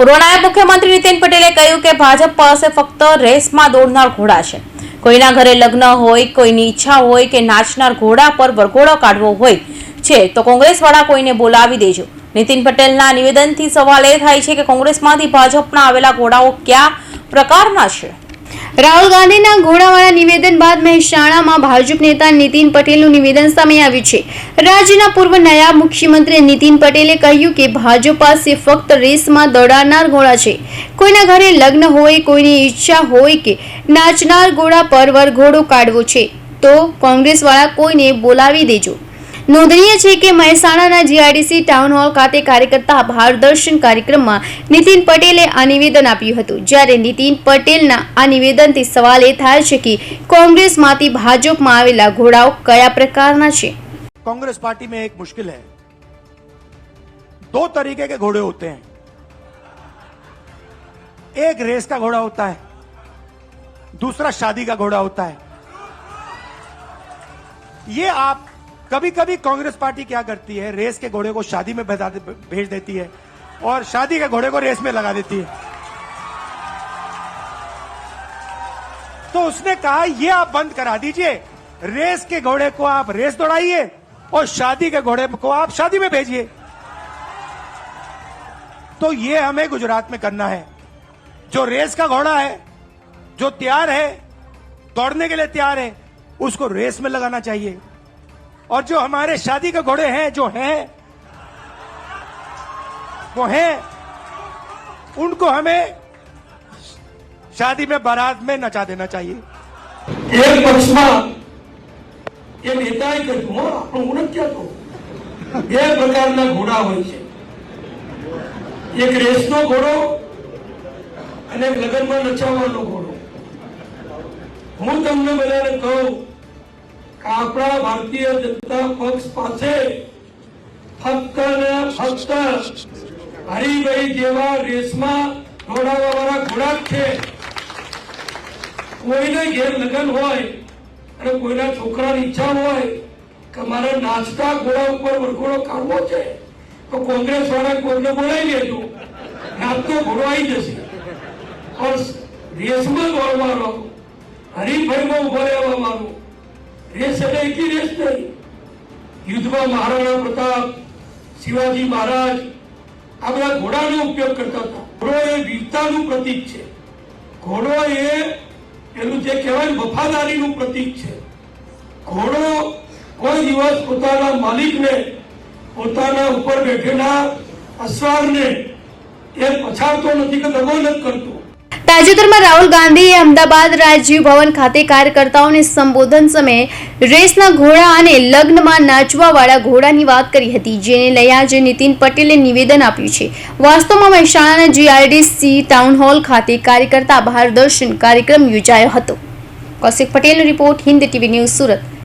પૂર્વ નાયબ મુખ્યમંત્રી નીતિન પટેલે કહ્યું કે ભાજપ પાસે ફક્ત રેસમાં દોડનાર ઘોડા છે. કોઈના ઘરે લગ્ન હોય, કોઈની ઈચ્છા હોય કે નાચનાર ઘોડા પર વરઘોડો કાઢવો હોય છે, તો કોંગ્રેસવાળા કોઈને બોલાવી દેજો. નીતિન પટેલના નિવેદનથી સવાલ એ થાય છે કે કોંગ્રેસમાંથી ભાજપના આવેલા ઘોડાઓ કયા પ્રકારના છે? રાહુલ ગાંધીના ઘોડાવાળા નિવેદન બાદ મહેસાણામાં ભાજપ નેતા નીતિન પટેલનું નિવેદન સામે આવ્યું છે. રાજ્યના પૂર્વ નાયબ મુખ્યમંત્રી નીતિન પટેલે કહ્યું કે ભાજપ પાસે ફક્ત રેસમાં દોડાનાર ઘોડા છે. કોઈના ઘરે લગ્ન હોય, કોઈની ઈચ્છા હોય કે નાચનાર ઘોડા પર વરઘોડો કાઢવો છે, તો કોંગ્રેસવાળા કોઈને બોલાવી દેજો. નોંધનીય છે કે મહેસાણાના જીઆઈડીસી ટાઉન હોલ ખાતે કાર્યકર્તા ભારદર્શન કાર્યક્રમમાં નીતિન પટેલે આ નિવેદન આપ્યું હતું જ્યારે નીતિન પટેલના આ નિવેદનથી સવાલ એ થાય છે કે કોંગ્રેસમાંથી ભાજપમાં આવેલા ઘોડાઓ કયા પ્રકારના છે कांग्रेस पार्टी में एक मुश्किल है दो तरीके के घोड़े होते हैं एक रेस का घोड़ा होता है दूसरा शादी का घोड़ा होता है ये आप कभी कभी कांग्रेस पार्टी क्या करती है? रेस के घोड़े को शादी में भेज देती है और शादी के घोड़े को रेस में लगा देती है। तो उसने कहा, ये आप बंद करा दीजिए। रेस के घोड़े को आप रेस दौड़ाइए और शादी के घोड़े को आप शादी में भेजिए। तो ये हमें गुजरात में करना है। जो रेस का घोड़ा है, जो तैयार है, दौड़ने के लिए तैयार है, उसको रेस में लगाना चाहिए। और जो हमारे शादी के घोड़े हैं जो हैं वो हैं उनको हमें शादी में बारात में नचा देना चाहिए એક પક્ષમાં એ નેતાએ કહ્યું હો આપણો હું નથી કહેતો બે પ્રકારના ઘોડા હોય છે એક રેસનો ઘોડો અને એક લગ્નમાં નચાવવાનો ઘોડો હું તમને બધાને કહું કે આપણા ભારતીય જનતા પક્ષ પાસે ફક્ત ને ફક્ત હરિભાઈ જેવા રેસમાં દોડાવવા વાળા ઘોડા છે. કોઈને ઘેર લગ્ન હોય અને કોઈના છોકરાની ઈચ્છા હોય કે મારે નાચતા ઘોડા ઉપર વરઘોડો કાઢવો છે, તો કોંગ્રેસ વાળા કોઈને બોલાવી લેજો નાચતો ઘોડો આવી જશે. પણ રેસમાં દોડવાનો હરીફાઈમાં રહેવા રહેવાનો રેસ એટલે એટલી રેસ નહીં. યુદ્ધમાં મહારાણા પ્રતાપ, શિવાજી મહારાજ, આ બધા ઘોડાનો ઉપયોગ કરતા હતા. ઘોડો એ વીરતાનું પ્રતીક છે. ઘોડો એ એનું જે કહેવાય વફાદારીનું પ્રતીક છે. ઘોડો કોઈ દિવસ પોતાના માલિકને, પોતાના ઉપર બેઠેલા અસવારને એ પછાડતો નથી કે દગો નથી કરતો. તાજેતરમાં રાહુલ ગાંધીએ અમદાવાદ રાજીવ ભવન ખાતે કાર્યકર્તાઓને સંબોધન સમયે રેસના ઘોડા અને લગ્નમાં નાચવાવાળા ઘોડાની વાત કરી હતી, જેને લઈ આજે નીતિન પટેલે નિવેદન આપ્યું છે. વાસ્તવમાં મહેસાણાના જીઆરડીસી ટાઉન હોલ ખાતે કાર્યકર્તા બહાર દર્શન કાર્યક્રમ યોજાયો હતો. કૌશિક પટેલનો report Hind TV news Surat.